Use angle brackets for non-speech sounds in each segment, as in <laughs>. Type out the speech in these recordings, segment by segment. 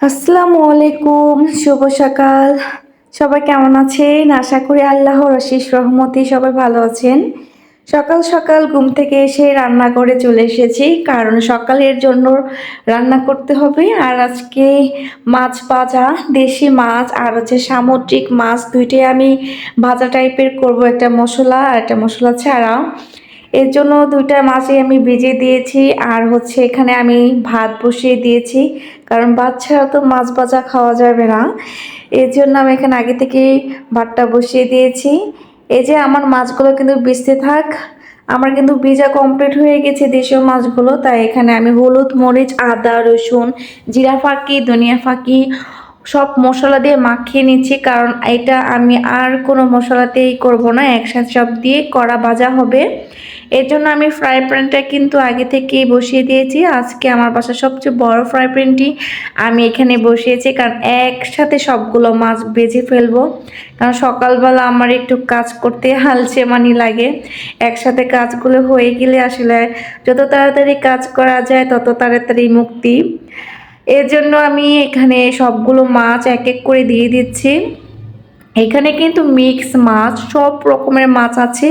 আসসালামু আলাইকুম, শুভ সকাল। সবাই কেমন আছেন? আশা করি আল্লাহর অশেষ রহমতি সবাই ভালো আছেন। সকাল সকাল ঘুম থেকে এসে রান্না করে চলে এসেছি, কারণ সকালের জন্য রান্না করতে হবে। আর আজকে মাছ ভাজা, দেশি মাছ আর হচ্ছে সামুদ্রিক মাছ, দুইটাই আমি ভাজা টাইপের করব, একটা মশলা আর একটা মশলা ছাড়া। এর জন্য দুইটা মাছই আমি ভিজিয়ে দিয়েছি। আর হচ্ছে এখানে আমি ভাত বসিয়ে দিয়েছি। কারণ ছাড়া তো মাছ ভাজা খাওয়া যাবে না। এর জন্য আমি এখানে আগে থেকেই ভাতটা বসিয়ে দিয়েছি। এই যে আমার মাছগুলো কিন্তু বেঁচতে থাক। আমার কিন্তু ভিজা কমপ্লিট হয়ে গেছে দেশীয় মাছগুলো। তাই এখানে আমি হলুদ, মরিচ, আদা, রসুন, জিরা ফাঁকি, ধনিয়া ফাঁকি সব মশলা দিয়ে মাখিয়ে নিচ্ছি। কারণ এটা আমি আর কোনো মশলাতেই করব না। একসাথে সব দিয়ে কড়া ভাজা হবে। এর জন্য আমি ফ্রাই প্যানটা কিন্তু আগে থেকেই বসিয়ে দিয়েছি। আজকে আমার বাসার সবচেয়ে বড় ফ্রাই প্যানটি আমি এখানে বসিয়েছি, কারণ একসাথে সবগুলো মাছ বেজে ফেলব। কারণ সকালবেলা আমার একটু কাজ করতে <laughs> হালচে মানি লাগে। একসাথে কাজগুলো হয়ে গেলে আসলে যত তাড়াতাড়ি কাজ করা যায়, তত তাড়াতাড়ি মুক্তি। এর জন্য আমি এখানে সবগুলো মাছ এক এক করে দিয়ে দিচ্ছি। এখানে কিন্তু মিক্স মাছ, সব রকমের মাছ আছে।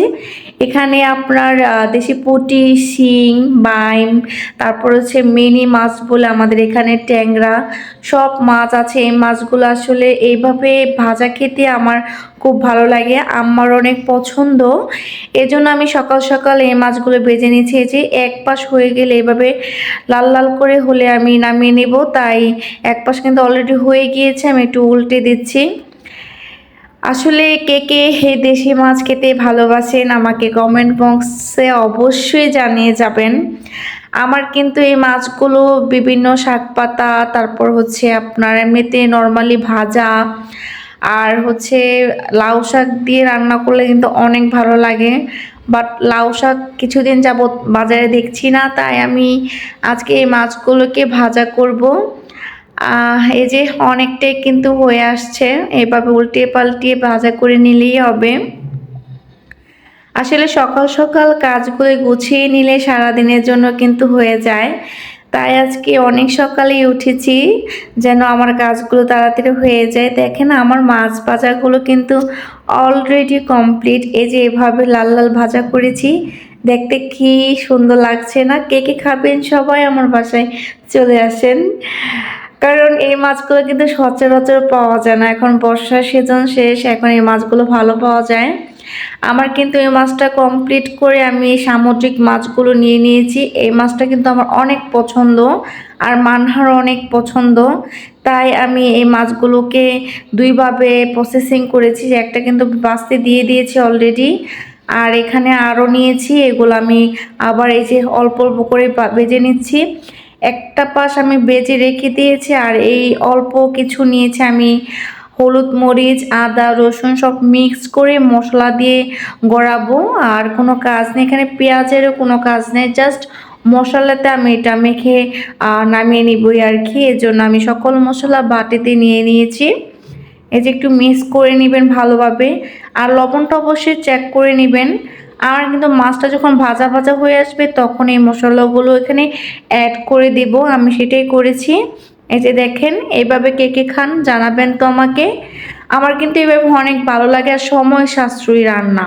এখানে আপনার দেশি পুঁটি, শিং বাইম তারপর হচ্ছে মিনি মাছ বলে আমাদের এখানে ট্যাংরা, সব মাছ আছে। এই মাছগুলো আসলে এইভাবে ভাজা খেতে আমার খুব ভালো লাগে, আমার অনেক পছন্দ। এজন্য আমি সকাল সকাল এই মাছগুলো ভেজে নিয়েছি। যে এক পাশ হয়ে গেলে এভাবে লাল লাল করে হলে আমি নামিয়ে নেব, তাই এক পাশ কিন্তু অলরেডি হয়ে গিয়েছে, আমি একটু উল্টে দিচ্ছি। আসলে কে কে হে দেশি মাছ খেতে ভালোবাসেন আমাকে কমেন্ট বক্সে অবশ্যই জানিয়ে যাবেন। আমার কিন্তু এই মাছগুলো বিভিন্ন শাক পাতা, তারপর হচ্ছে আপনার এমনিতে নর্মালি ভাজা, আর হচ্ছে লাউ শাক দিয়ে রান্না করলে কিন্তু অনেক ভালো লাগে। বাট লাউ শাক কিছুদিন যাবত বাজারে দেখছি না, তাই আমি আজকে এই মাছগুলোকে ভাজা করব। এই যে অনেকটাই কিন্তু হয়ে আসছে। এভাবে উল্টিয়ে পাল্টিয়ে ভাজা করে নিলেই হবে। আসলে সকাল সকাল কাজগুলো গুছিয়ে নিলে সারা দিনের জন্য কিন্তু হয়ে যায়। তাই আজকে অনেক সকালেই উঠেছি, যেন আমার কাজগুলো তাড়াতাড়ি হয়ে যায়। দেখেন আমার মাছ ভাজাগুলো কিন্তু অলরেডি কমপ্লিট এই যে এভাবে লাল লাল ভাজা করেছি, দেখতে কি সুন্দর লাগছে না? কে কে খাবেন সবাই আমার বাসায় চলে আসেন। কারণ এই মাছগুলো কিন্তু সচরাচর পাওয়া যায় না। এখন বর্ষার সিজন শেষ, এখন এই মাছগুলো ভালো পাওয়া যায়। আমার কিন্তু এই মাছটা কমপ্লিট করে আমি সামুদ্রিক মাছগুলো নিয়ে নিয়েছি। এই মাছটা কিন্তু আমার অনেক পছন্দ আর মানহার অনেক পছন্দ। তাই আমি এই মাছগুলোকে দুইভাবে প্রসেসিং করেছি। একটা কিন্তু বাস্তে দিয়ে দিয়েছি অলরেডি আর এখানে আরও নিয়েছি। এগুলো আমি আবার এই যে অল্প অল্প করে বা- ভেজে নিচ্ছি। একটা পাশ আমি বেজে রেখে দিয়েছি আর এই অল্প কিছু নিয়েছি আমি হলুদ মরিচ, আদা, রসুন সব মিক্স করে মশলা দিয়ে গড়াবো। আর কোনো কাজ নেই, এখানে পেঁয়াজেরও কোনো কাজ নেই জাস্ট মশলাতে আমি এটা মেখে নামিয়ে নিবই আর কি। এর জন্য আমি সকল মশলা বাটিতে নিয়ে নিয়েছি। এই যে একটু মিক্স করে নেবেন ভালোভাবে। আর লবণটা অবশ্যই চেক করে নেবেন। আর কিন্তু মাছটা যখন ভাজা ভাজা হয়ে আসবে, তখন এই মশলাগুলো এখানে অ্যাড করে দেব। আমি সেটাই করেছি। এই যে দেখেন এইভাবে কে কে খান জানাবেন তো আমাকে। আমার কিন্তু এইভাবে অনেক ভালো লাগে আর সময় সাশ্রয়ী রান্না।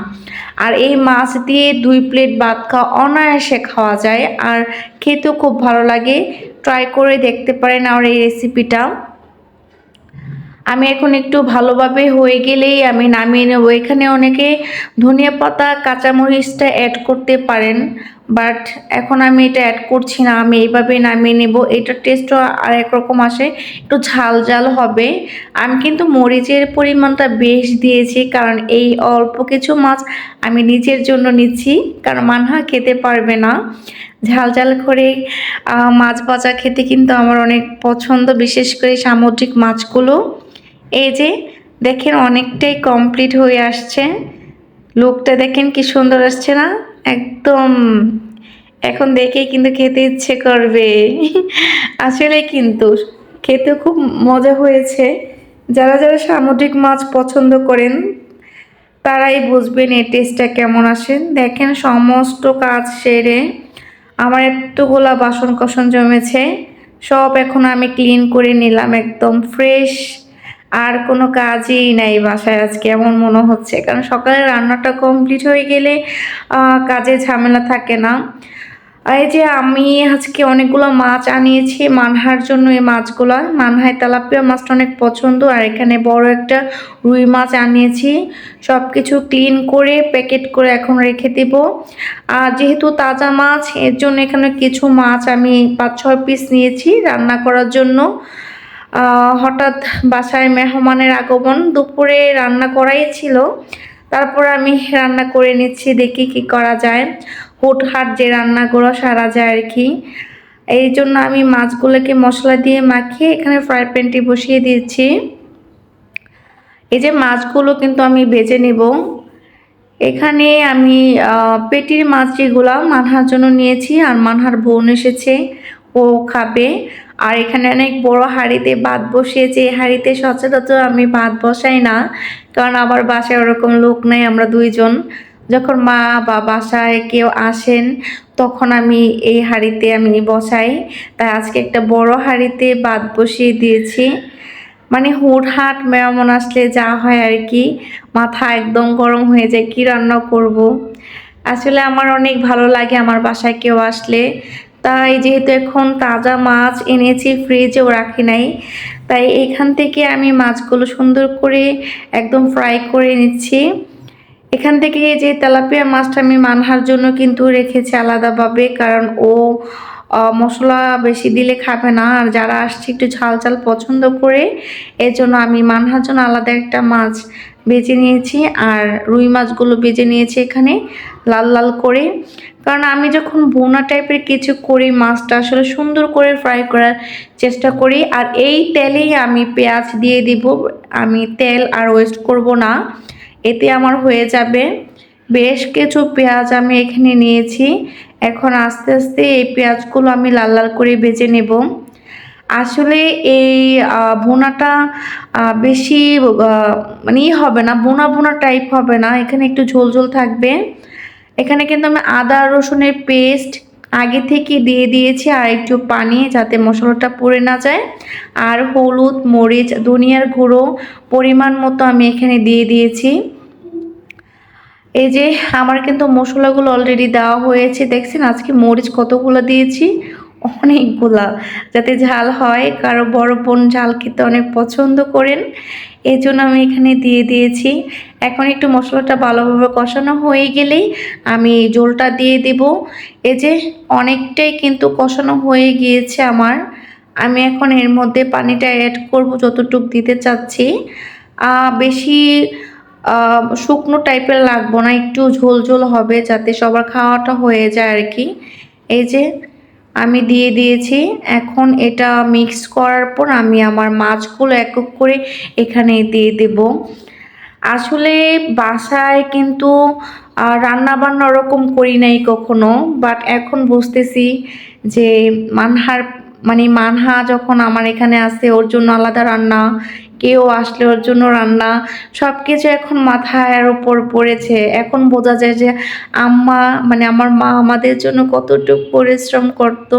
আর এই মাছ দিয়ে দুই প্লেট ভাত খাওয়া অনায়াসে খাওয়া যায়। আর খেতেও খুব ভালো লাগে। ট্রাই করে দেখতে পারেন আমার এই রেসিপিটা আমি এখন একটু ভালোভাবে হয়ে গেলেই আমি নামিয়ে নেব। এখানে অনেকে ধনিয়া পাতা, কাঁচামরিচটা অ্যাড করতে পারেন বাট এখন আমি এটা অ্যাড করছি না। আমি এইভাবে নামিয়ে নেব। এটার টেস্টও আর একরকম আসে, একটু ঝাল ঝাল হবে। আমি কিন্তু মরিচের পরিমাণটা বেশ দিয়েছি, কারণ এই অল্প কিছু মাছ আমি নিজের জন্য নিচ্ছি, কারণ মানহা খেতে পারবে না। ঝাল ঝাল করে মাছ ভাজা খেতে কিন্তু আমার অনেক পছন্দ, বিশেষ করে সামুদ্রিক মাছগুলো। এই যে, দেখেন অনেকটাই কমপ্লিট হয়ে আসছে। লুকটা দেখেন কি সুন্দর আসছে না? একদম, এখন দেখেই কিন্তু খেতে ইচ্ছে করবে। আসলে কিন্তু খেতে খুব মজা হয়েছে। যারা যারা সামুদ্রিক মাছ পছন্দ করেন, তারাই বুঝবেন এই টেস্টটা কেমন আসে। দেখেন সমস্ত কাজ সেরে আমার এতগুলা বাসন কসন জমেছে। সব এখন আমি ক্লিন করে নিলাম, একদম ফ্রেশ আর কোনো কাজই নাই বাসায় আজকে, এমন মনে হচ্ছে। কারণ সকালে রান্নাটা কমপ্লিট হয়ে গেলে কাজে ঝামেলা থাকে না। এই যে আমি আজকে অনেকগুলো মাছ আনিয়েছি, মানহার জন্য এই মাছগুলো। মানহায় তেলাপিয়া মাছটা অনেক পছন্দ, আর এখানে বড় একটা রুই মাছ আনিয়েছি। সব কিছু ক্লিন করে প্যাকেট করে এখন রেখে দেব। আর যেহেতু তাজা মাছ, এর জন্য এখানে কিছু মাছ আমি পাঁচ ছয় পিস নিয়েছি রান্না করার জন্য। হঠাৎ বাসায় মেহমানের আগমন, দুপুরে রান্না করাই ছিল। তারপর আমি রান্না করে নিচ্ছি, দেখি কি করা যায়। হুটহাট যে রান্নাগুলো সারা যায় আর কি। এই জন্য আমি মাছগুলোকে মশলা দিয়ে মাখিয়ে এখানে ফ্রাই প্যানটি বসিয়ে দিয়েছি। এই যে মাছগুলো কিন্তু আমি বেজে নেব। এখানে আমি পেটির মাছ যেগুলো, মানহার জন্য নিয়েছি আর মানহার বোন এসেছে, ও খাবে। আর এখানে অনেক বড় হাঁড়িতে ভাত বসিয়েছে। এই হাঁড়িতে সচরাচর আমি ভাত বসাই না, কারণ আবার বাসায় ওরকম লোক নেই, আমরা দুইজন। যখন মা বা বাসায় কেউ আসেন, তখন আমি এই হাঁড়িতে আমি বসাই। তাই আজকে একটা বড় হাঁড়িতে ভাত বসিয়ে দিয়েছি। মানে হুটহাট মেহমান আসলে যা হয় আর কি, মাথা একদম গরম হয়ে যায়, কি রান্না করব। আসলে আমার অনেক ভালো লাগে আমার বাসায় কেউ আসলে। তাই যেহেতু এখন তাজা মাছ এনেছি ফ্রিজেও রাখি নাই, তাই এখান থেকে আমি মাছগুলো সুন্দর করে একদম ফ্রাই করে নিচ্ছি। এখান থেকে যে তেলাপিয়া মাছটা আমি মানহার জন্য কিন্তু রেখেছি আলাদাভাবে, কারণ ও মশলা বেশি দিলে খাবে না, আর যারা আসছে একটু ঝাল ঝাল পছন্দ করে এর জন্য আমি মানহার জন্য আলাদা একটা মাছ বেছে নিয়েছি, আর রুই মাছগুলো বেজে নিয়েছি এখানে, লাল লাল করে। কারণ আমি যখন বোনা টাইপের কিছু করি, মাছটা আসলে সুন্দর করে ফ্রাই করার চেষ্টা করি। আর এই তেলেই আমি পেঁয়াজ দিয়ে দিব। আমি তেল আর ওয়েস্ট করব না। এতে আমার হয়ে যাবে। বেশ কিছু পেঁয়াজ আমি এখানে নিয়েছি। এখন আস্তে আস্তে এই পেঁয়াজগুলো আমি লাল লাল করে বেজে নেব। আসলে এই বোনাটা বেশি মানে হবে না বোনা বোনা টাইপ হবে না। এখানে একটু ঝোল ঝোল থাকবে। এখানে কিন্তু আমি আদা, রসুনের পেস্ট আগে থেকে দিয়ে দিয়েছি আর একটু পানি যাতে মশলাটা পড়ে না যায়। আর হলুদ, মরিচ, ধনিয়ার গুঁড়ো পরিমাণ মতো আমি এখানে দিয়ে দিয়েছি। এই যে আমার কিন্তু মশলাগুলো অলরেডি দেওয়া হয়েছে, দেখছেন? আজকে মরিচ কতগুলো দিয়েছি? অনেকগুলা। যাতে ঝাল হয়, কারও বড় বোন ঝাল খেতে অনেক পছন্দ করেন এই জন্য আমি এখানে দিয়ে দিয়েছি। এখন একটু মশলাটা ভালোভাবে কষানো হয়ে গেলেই আমি জলটা দিয়ে দেব। এই যে অনেকটাই কিন্তু কষানো হয়ে গিয়েছে আমার। আমি এখন এর মধ্যে পানিটা অ্যাড করব যতটুকু দিতে চাচ্ছি। বেশি শুকনো টাইপের লাগবো না, একটু ঝোল ঝোল হবে যাতে সবার খাওয়াটা হয়ে যায় আর কি। এই যে আমি দিয়ে দিয়েছি। এখন এটা মিক্স করার পর আমি আমার মাছগুলো এক এক করে এখানে দিয়ে দেব। আসলে বাসায় কিন্তু রান্না বান্না ওরকম করি নাই কখনো বাট এখন বুঝতেছি যে মানহার মানে মানহা যখন আমার এখানে আসে, ওর জন্য আলাদা রান্না, কেউ আসলে ওর জন্য রান্না সব কিছু এখন মাথার ওপর পড়েছে। এখন বোঝা যায় যে আম্মা মানে আমার মা আমাদের জন্য কতটুকু পরিশ্রম করতো।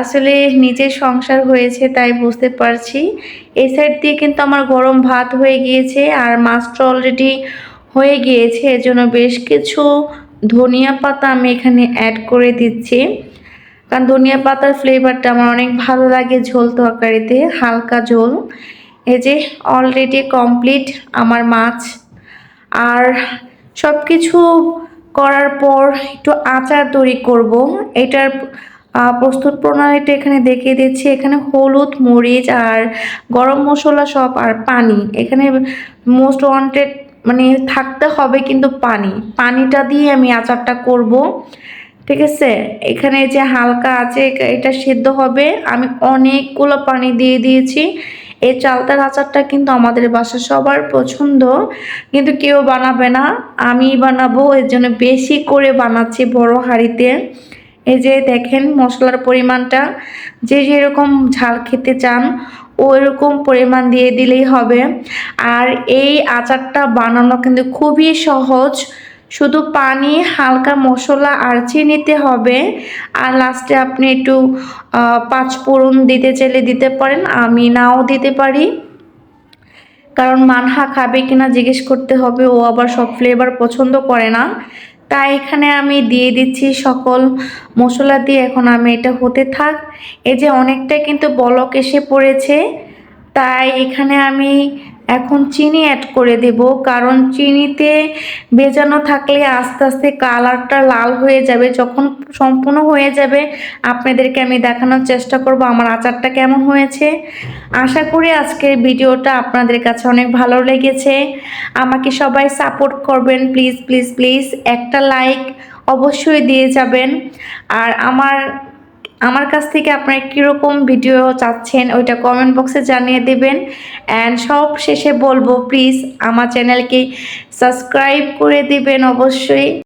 আসলে নিজের সংসার হয়েছে তাই বুঝতে পারছি। এই সাইড দিয়ে কিন্তু আমার গরম ভাত হয়ে গিয়েছে আর মাছটা অলরেডি হয়ে গিয়েছে। এজন্য বেশ কিছু ধনিয়া পাতা আমি এখানে অ্যাড করে দিচ্ছি। কারণ ধনিয়া পাতার ফ্লেভারটা আমার অনেক ভালো লাগে ঝোল তরকারিতে হালকা ঝোল। এই যে অলরেডি কমপ্লিট আমার মাছ। আর সব কিছু করার পর একটু আচার তৈরি করব। এটার প্রস্তুত প্রণালীটা এখানে দেখিয়ে দিচ্ছি। এখানে হলুদ, মরিচ আর গরম মশলা সব আর পানি। এখানে মোস্ট ওয়ান্টেড মানে থাকতে হবে কিন্তু পানি। পানিটা দিয়ে আমি আচারটা করব। ঠিক আছে? এখানে যে হালকা আছে এটা সেদ্ধ হবে। আমি অনেকগুলো পানি দিয়ে দিয়েছি। এই চালতার আচারটা কিন্তু আমাদের বাসা সবার পছন্দ। কিন্তু কেউ বানাবে না। আমি বানাবো, এর জন্য বেশি করে বানাচ্ছি বড় হাঁড়িতে। এই যে দেখেন মশলার পরিমাণটা। যে যেরকম ঝাল খেতে চান ওই রকম পরিমাণ দিয়ে দিলেই হবে। আর এই আচারটা বানানো কিন্তু খুবই সহজ। শুধু পানি, হালকা মশলা আর নিতে হবে। আর লাস্টে আপনি একটু পাঁচ দিতে চাইলে দিতে পারেন, আমি নাও দিতে পারি। কারণ মানহা খাবে কিনা জিজ্ঞেস করতে হবে, ও আবার সব ফ্লেভার পছন্দ করে না। তাই এখানে আমি দিয়ে দিচ্ছি সকল মশলা দিয়ে, এখন আমি এটা হতে থাক। এই যে অনেকটা কিন্তু বলক এসে পড়েছে, তাই এখানে আমি এখন চিনি অ্যাড করে দেব, কারণ চিনিতে ভেজানো থাকলে আস্তে আস্তে কালারটা লাল হয়ে যাবে। যখন সম্পূর্ণ হয়ে যাবে, আপনাদেরকে আমি দেখানোর চেষ্টা করব আমার আচারটা কেমন হয়েছে। আশা করি আজকের ভিডিওটা আপনাদের কাছে অনেক ভালো লেগেছে। আমাকে সবাই সাপোর্ট করবেন প্লিজ প্লিজ প্লিজ একটা লাইক অবশ্যই দিয়ে যাবেন। আর আমার আমার কাছ থেকে আপনারা কীরকম ভিডিও চাচ্ছেন ওইটা কমেন্ট বক্সে জানিয়ে দেবেন। অ্যান্ড সব শেষে বলব প্লিজ আমার চ্যানেলকে সাবস্ক্রাইব করে দিবেন অবশ্যই।